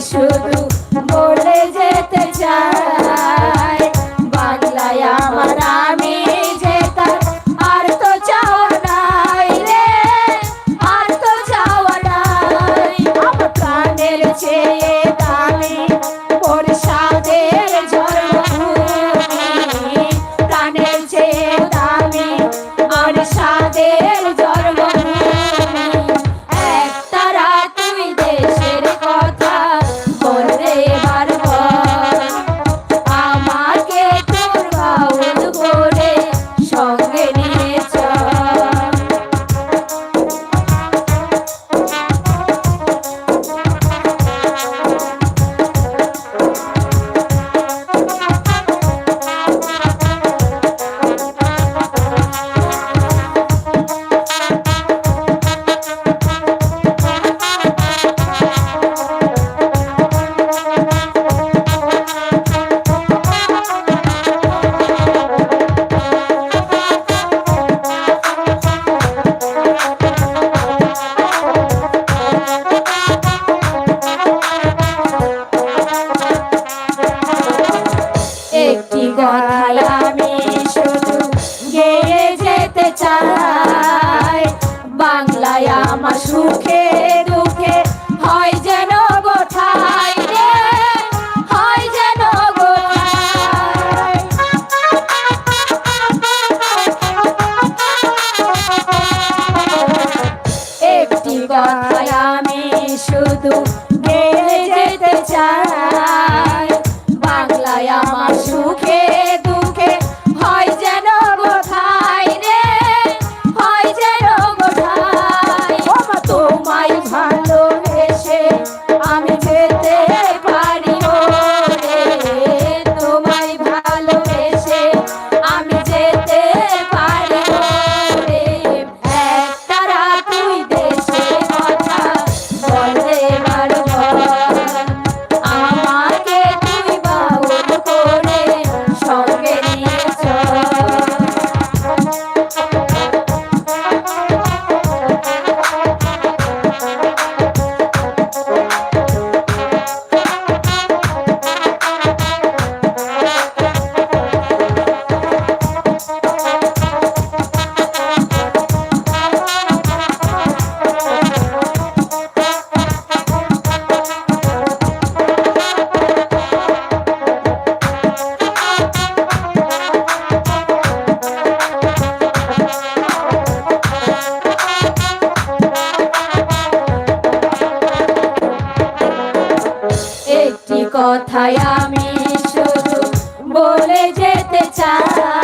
sugar, more さ い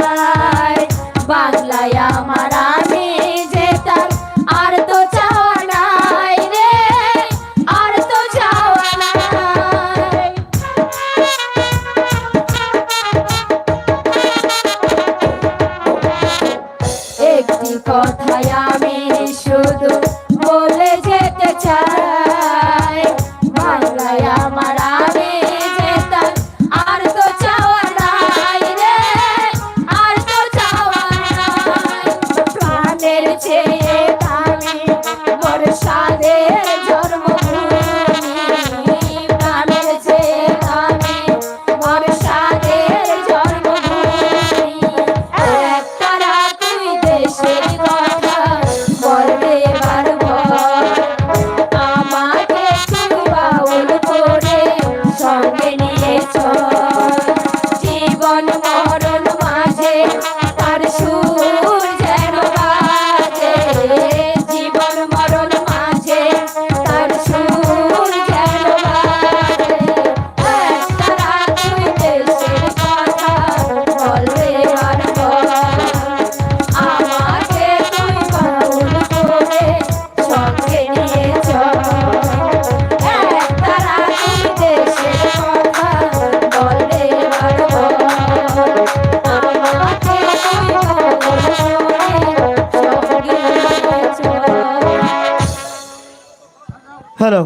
hello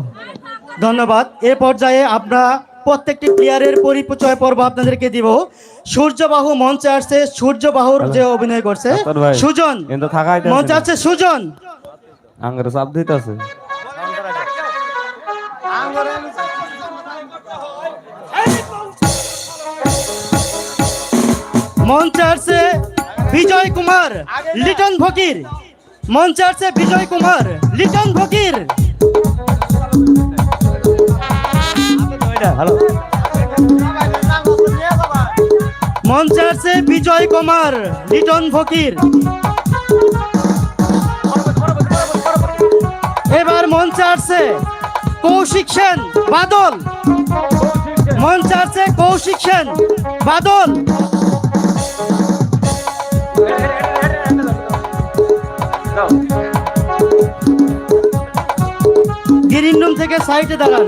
ধন্যবাদ। এ পর্যায়ে আমরা প্রত্যেকটি প্লেয়ারের পরিচয় পর্ব আপনাদেরকে দিব। সূর্যবাহু মঞ্চে আসছে সূর্যবাহুর যে অভিনয় করছে। সুজন মঞ্চে আসছে সুজন। মঞ্চে বিজয় কুমার লিটন ফকির। মঞ্চে বিজয় কুমার লিটন ফকির। হ্যালো মঞ্চে আসছে বিজয় কুমার, লিটন ফকির। এবার মঞ্চে আসছে কৌশিক সেন, বাদল। মঞ্চে আসছে কৌশিক সেন, বাদল। গ্রিন রুম থেকে সাইডে দাঁড়ান।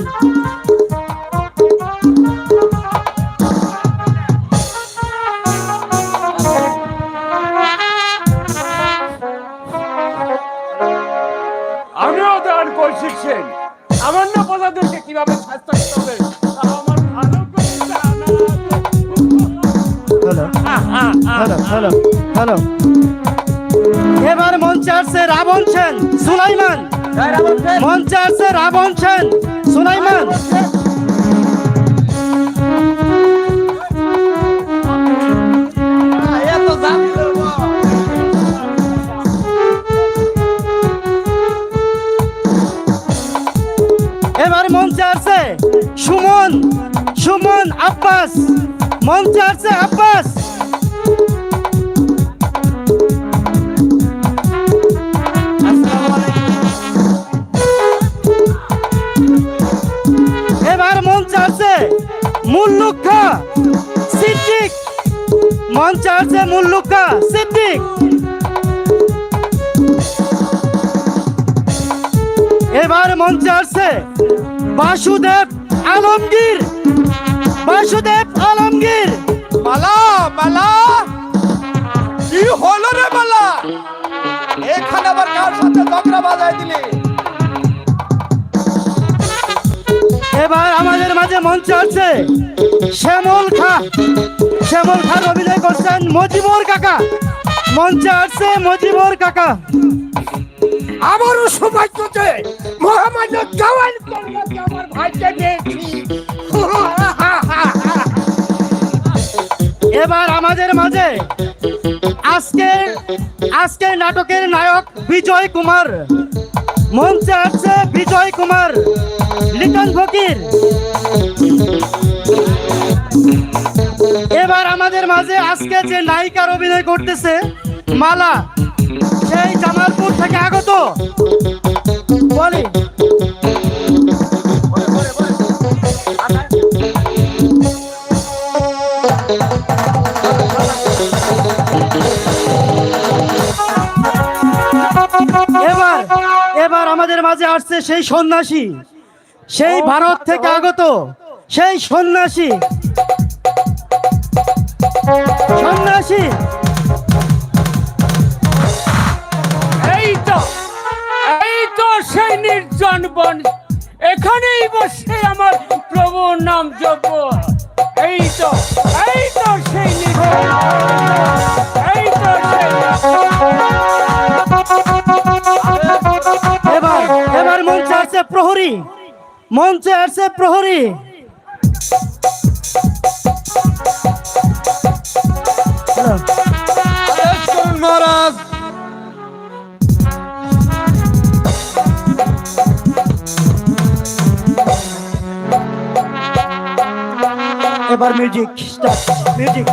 আসছে রাবণ সেন সুলাইমান। মঞ্চে আসছে রাবণ সেন সুলাইমান। এবার মঞ্চে আসছে সুমন সুমন আব্বাস। মঞ্চে আসছে আব্বাস। মঞ্চে আসছে মুল্লুক্ষা সিদ্দিক। এবার মঞ্চে আসছে বাসুদেব আলমগীর। বাসুদেব আলমগীর। মালা মালা। কি হলো রে মালা? এখানে আবার কার সাথে দগরা বাজায় দিলি? এবার আমাদের মাঝে মঞ্চে আছে শ্যামল খা শ্যামল খান করছেন মজিবর কাকা। মঞ্চে আসছে মজিবর কাকা। আমারও সৌভাগ্যতে মহামান্য জওয়ান কর্মকে আমার ভাইকে দিয়েছি এবার আমাদের মাঝে আজকে আজকের নাটকের নায়ক বিজয় কুমার। মঞ্চে আসছে বিজয় কুমার লিটন ফকির। এবার আমাদের মাঝে আজকে যে নায়িকার অভিনয় করতেছে, মালা সেই জামালপুর থেকে আগত। বলি। এবার এবার আমাদের মাঝে আসছে সেই সন্ন্যাসী। সেই ভারত থেকে আগত, সেই সন্ন্যাসী। সন্ন্যাসী এই তো এই তো সেই এখানেই বসে আমার প্রভুর নাম জপ। এই তো এই তো সেই এই তো এবার এবার মঞ্চে আসছে প্রহরী। মঞ্চে আসছে প্রহরী। Aleyküm maraz. এবার music start music